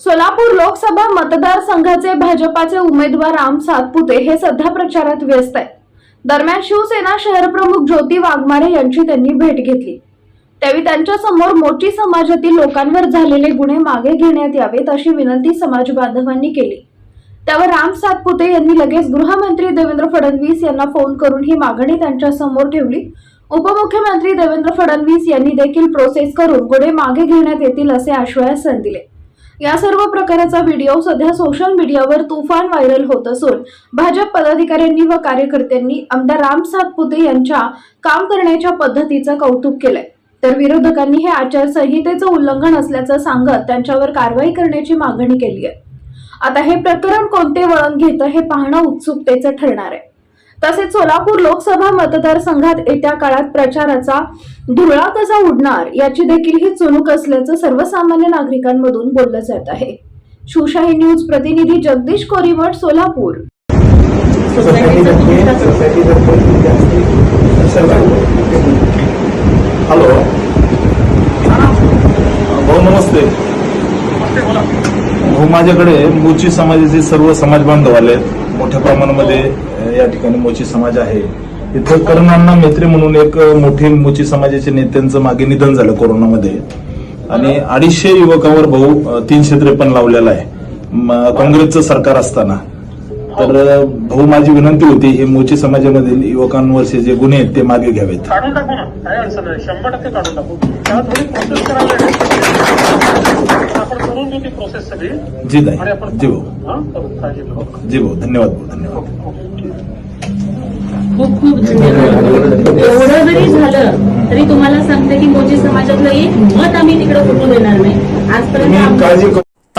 सोलापूर लोकसभा मतदारसंघाचे भाजपाचे उमेदवार राम सातपुते हे सध्या प्रचारात व्यस्त आहेत. दरम्यान शिवसेना शहरप्रमुख ज्योती वाघमारे यांची त्यांनी भेट घेतली. त्यावेळी त्यांच्यासमोर मोठी समाजातील लोकांवर झालेले गुन्हे मागे घेण्यात यावेत अशी विनंती समाज बांधवांनी केली. त्यावर राम सातपुते यांनी लगेच गृहमंत्री देवेंद्र फडणवीस यांना फोन करून ही मागणी त्यांच्यासमोर ठेवली. उपमुख्यमंत्री देवेंद्र फडणवीस यांनी देखील प्रोसेस करून गुन्हे मागे घेण्यात येतील असे आश्वासन दिले. या सर्व प्रकाराचा व्हिडिओ सध्या सोशल मीडियावर तुफान व्हायरल होत असून भाजप पदाधिकाऱ्यांनी व कार्यकर्त्यांनी आमदार राम सातपुते यांच्या काम करण्याच्या पद्धतीचं कौतुक केलंय. तर विरोधकांनी हे आचारसंहितेचं उल्लंघन असल्याचं सांगत त्यांच्यावर कारवाई करण्याची मागणी केली आहे आता हे प्रकरण कोणते वळण घेतं हे पाहणं उत्सुकतेचं ठरणार आहे. तसेच सोलापूर लोकसभा मतदारसंघात येत्या काळात प्रचाराचा धुळा कसा उडणार याची देखील ही चुणूक असल्याचं सर्वसामान्य नागरिकांमधून बोललं जात आहे. शिवशाही न्यूज प्रतिनिधी जगदीश कोरीमठ सोलापूर. हॅलो. भाऊ नमस्ते. भाऊ माझ्याकडे मोची समाजाचे सर्व समाज बांधव आले आहेत. मोठ्या प्रमाणामध्ये या ठिकाणी मोची समाज आहे. इथं करुणांना मेत्रे म्हणून एक मोठे मोची समाजाच्या नेत्यांचं मागे निधन झालं कोरोनामध्ये. आणि अडीचशे युवकांवर भाऊ तीनशे त्रेपन्न लावलेला आहे. काँग्रेसचं सरकार असताना. तर भाऊ माझी विनंती होती हे मोची समाजामधील युवकांवरचे जे गुन्हे आहेत ते मागे घ्यावेत. काढून टाकू ना. काही अडचण नाही. शंभर टक्के काढून टाकू. त्याला थोडी प्रोसेस करावी लागेल. आपण करून घेऊ ती प्रोसेस सगळी. जी आणि नाही आपण जी भाऊ. हा करू. काळजी करू जी भाऊ धन्यवाद भाऊ धन्यवाद. खूप खूप धन्यवाद. एवढं जरी झालं तरी तुम्हाला सांगते की मोची समाजातलं एक मत आम्ही तिकडे फुटू देणार नाही. आजपर्यंत काळजी करू